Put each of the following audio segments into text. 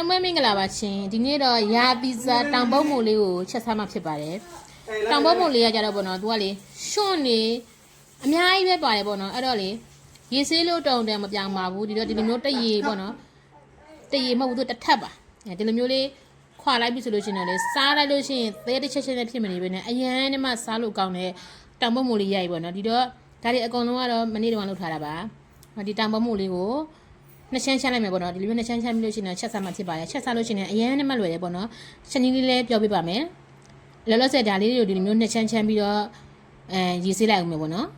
လုံးပဲမင်္ဂလာပါရှင်ဒီနေ့တော့ရာသီစာတောင်ပုတ်မို့လေးကိုချက်စားမှဖြစ်ပါတယ်တောင်ပုတ်မို့လေးကကြတော့ပေါ့နော်သူကလေရွှွန့်နေအများကြီးပဲပါတယ်ပေါ့နော်အဲ့တော့လေရေဆေးလို့တုံတယ်မပြောင်းပါဘူးဒီတော့ဒီလိုမျိုးတရေပေါ့နော်တရေမဟုတ်ဘူးသူတစ်ထပ်ပါအဲဒီလိုမျိုးလေးခွာလိုက်ပြီဆိုလို့ရှိရင်တော့လေစားလိုက်လို့ရှိရင်သဲတစ်ချက်ချက်နဲ့ဖြစ်မနေပဲနဲ့အရန်နဲ့မှစားလို့ကောင်းတဲ့တောင်ပုတ်မို့လေးရိုက်ပေါ့နော်ဒီတော့ဒါတွေအကုန်လုံးကတော့မနေ့တုန်းကလုပ်ထားတာပါဒီတောင်ပုတ်မို့လေးကို နှစ်ချမ်းချမ်းလိုက်မယ်ပေါ့နော်ဒီလိုမျိုးနှစ်ချမ်းချမ်းပြီးလို့ရှိရင်ချက်စားမှဖြစ်ပါတယ်ချက်စားလို့ရှိရင်အရင်နဲ့မှလွယ်တယ်ပေါ့နော်ချက်ကြီးလေးလည်းပြောပြပါမယ်လောလောဆယ်ဒါလေးတွေကိုဒီလိုမျိုးနှစ်ချမ်းချမ်းပြီးတော့အဲရေးစေးလိုက်အောင်မယ်ပေါ့နော်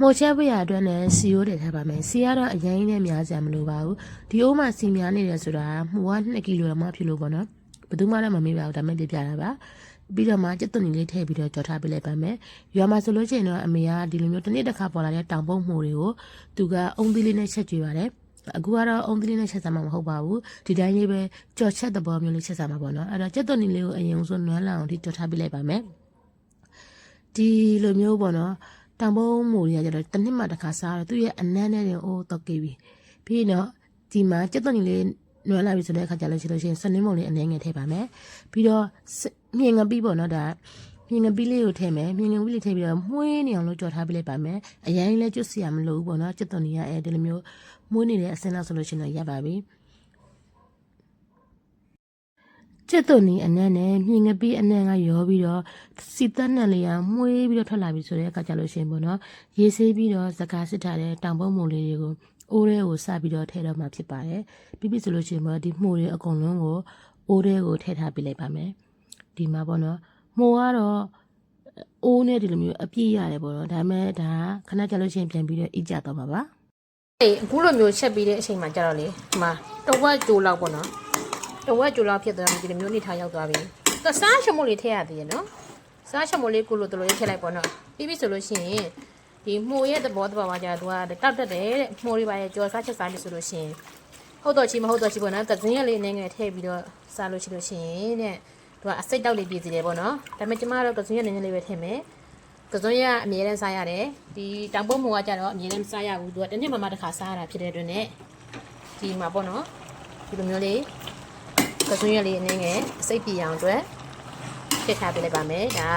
မိုချက်ဝရအတွက်လည်းစီယိုးတယ်ထားပါမယ်စီကတော့အရင်နဲ့များစရာမလိုပါဘူးဒီအိုးမှာစီများနေတယ်ဆိုတာမှုက2ကီလိုတော့မှဖြစ်လို့ပေါ့နော်ဘယ်သူမှလည်းမမေ့ပါဘူးဒါမဲ့ပြပြတာပါပြီးတော့မှကြက်သွန်ကြီးလေးထည့်ပြီးတော့ကြော်ထားပေးလိုက်ပါမယ်ရွာမှာဆိုလို့ရှိရင်တော့အမေကဒီလိုမျိုးတစ်နေ့တစ်ခါပေါ်လာတဲ့တောင်ပုံးမှုတွေကိုသူကအုံသီးလေးနဲ့ချက်ကြွေပါတယ် အခုကတော့အုံသီးလေးနဲ့ချက်စားမှာမဟုတ်ပါဘူးဒီတိုင်းလေးပဲကြော်ချက်တဲ့ဘောမျိုးလေးချက်စားမှာပေါ့နော်အဲ့တော့ကြက်သွန်ကြီးလေးကိုအရင်ဆုံးနွမ်းလာအောင်ဒီကြော်ထားပေးလိုက်ပါမယ်ဒီလိုမျိုးပေါ့နော်တံပုံးမူတွေကကျတော့တစ်နှစ်မှတစ်ခါစားတော့သူ့ရဲ့အနမ်းနဲ့တင်အိုးတော့ကေးပြီပြီးရင်တော့ဒီမှာကြက်သွန်ကြီးလေးနွမ်းလာပြီဆိုတဲ့အခါကျလို့ရှိလို့ရှိရင်စနင်းမုံလေးအနေငယ်ထည့်ပါမယ်ပြီးတော့စမြင်ငပီးပေါ့နော်ဒါ မြင်ငပီးလေးကိုထည့်မယ်မြင်ငပီးလေးထည့်ပြီးတော့မှုေးနေအောင်လို့ကြော်ထားပေးလိုက်ပါမယ်အရင်လည်းကျွတ်စီရမလို့ဘူးပေါ့နော်ကြက်သွန်ကြီးကအဲဒီလိုမျိုးမှုေးနေတဲ့အစင်းလောက်ဆိုလို့ရှိရင်တော့ရပါပြီကျက်သွန်နီအနံ့နဲ့မြင်ငပီးအနံ့ကရောပြီးတော့စီသက်နံလေးကမှုေးပြီးတော့ထွက်လာပြီဆိုတဲ့အခါကျလို့ရှိရင်ပေါ့နော်ရေဆေးပြီးတော့ဇကာစစ်ထားတဲ့တောင်ပုံးမုံလေးတွေကိုအိုးထဲကိုစပြီးတော့ထည့်တော့မှဖြစ်ပါတယ်ပြီးပြီဆိုလို့ရှိရင်ပေါ့ဒီမှုတွေအကုန်လုံးကိုအိုးထဲကိုထည့်ထားပြလိုက်ပါမယ်ဒီမှာပေါ့နော် မှုကတော့အိုးနဲ့ဒီလိုမျိုးအပြည့်ရတယ်ပေါ့နော်ဒါပေမဲ့ဒါခဏကြာလို့ရှိရင်ပြန်ပြီးတော့အီကြတော့မှာပါအေးအခုလိုမျိုးချက်ပြီးတဲ့အချိန်မှာကြတော့လေဒီမှာတဝက်ကြိုးလောက်ပေါ့နော်တဝက်ကြိုးလောက်ဖြစ်သွားပြီဒီလိုမျိုးနေထားရောက်သွားပြီသစားချမို့လေးထည့်ရသေးရဲ့နော်စားချမို့လေးကိုလိုတလိုလေးထည့်လိုက်ပေါ့နော်ပြီးပြီဆိုလို့ရှိရင်ဒီမှုရဲ့သဘောတဘာဝကြတော့သူကတောက်တက်တယ်တဲ့မှုတွေပါရဲ့ကြော်စားချက်စားပြီဆိုလို့ရှိရင်ဟုတ်တော့ချီမဟုတ်တော့ချီပေါ့နော်သဇင်းရလေးအနေငယ်ထည့်ပြီးတော့စားလို့ရှိလို့ရှိရင်တဲ့ သူကအစိတ်တောက်လေးပြည်စီတယ်ပေါ့နော်ဒါပေမဲ့ကျမတို့ကဇင်းရအနေငယ်လေးပဲထည့်မယ်ကဇွန်ရအမြဲတမ်းစားရတယ်ဒီတောင်ပုတ်မူကကြတော့အမြဲတမ်းမစားရဘူးသူကတစ်နှစ်မှမှတစ်ခါစားရတာဖြစ်တဲ့အတွက်နဲ့ဒီမှာပေါ့နော်ဒီလိုမျိုးလေးကဇွန်ရလေးအနေငယ်အစိတ်ပြေအောင်အတွက်ထည့်ထားပေးလိုက်ပါမယ်ဒါ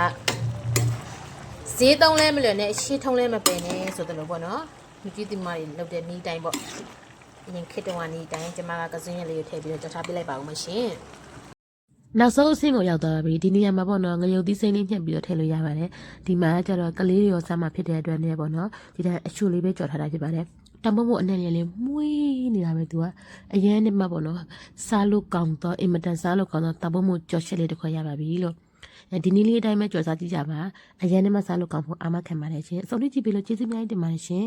ဈေးသုံးလဲမလွယ်နဲ့ရှေးထုံးလဲမပင်နဲ့ဆိုတယ်လို့ပေါ့နော်မြကြီးတိမတွေလောက်တဲ့နီးတိုင်းပေါ့အရင်ခေတ္တဝါနီတိုင်းကျမကကစင်းရလေးကိုထည့်ပြီးတော့ကြော်ထားပြလိုက်ပါဦးမရှင် နောက်ဆုံးအဆင့်ကိုရောက်သွားပြီဒီနေရာမှာပေါ့နော်ငရုတ်သီးစိမ့်လေးညှက်ပြီးတော့ထည့်လို့ရပါတယ်ဒီမှာကျတော့ကလေးရောစားမှဖြစ်တဲ့အတွက်နဲ့ပေါ့နော်ဒီတိုင်းအချူလေးပဲကြော်ထားတာဖြစ်ပါတယ်တမမို့အနေနဲ့လေးမွေးနေတာပဲသူကအရန်နဲ့မှပေါ့နော်စားလို့ကောင်းတော့အင်မတန်စားလို့ကောင်းတော့တမမို့ကြော်ချက်လေးတစ်ခွက်ရပါပြီလို့အဲဒီနည်းလေးအတိုင်းပဲကြော်စားကြည့်ကြပါအရန်နဲ့မှစားလို့ကောင်းဖို့အာမခံပါတယ်ရှင်အစုံလေးကြည့်ပြီးလို့ကျေးဇူးများတင်ပါတယ်ရှင်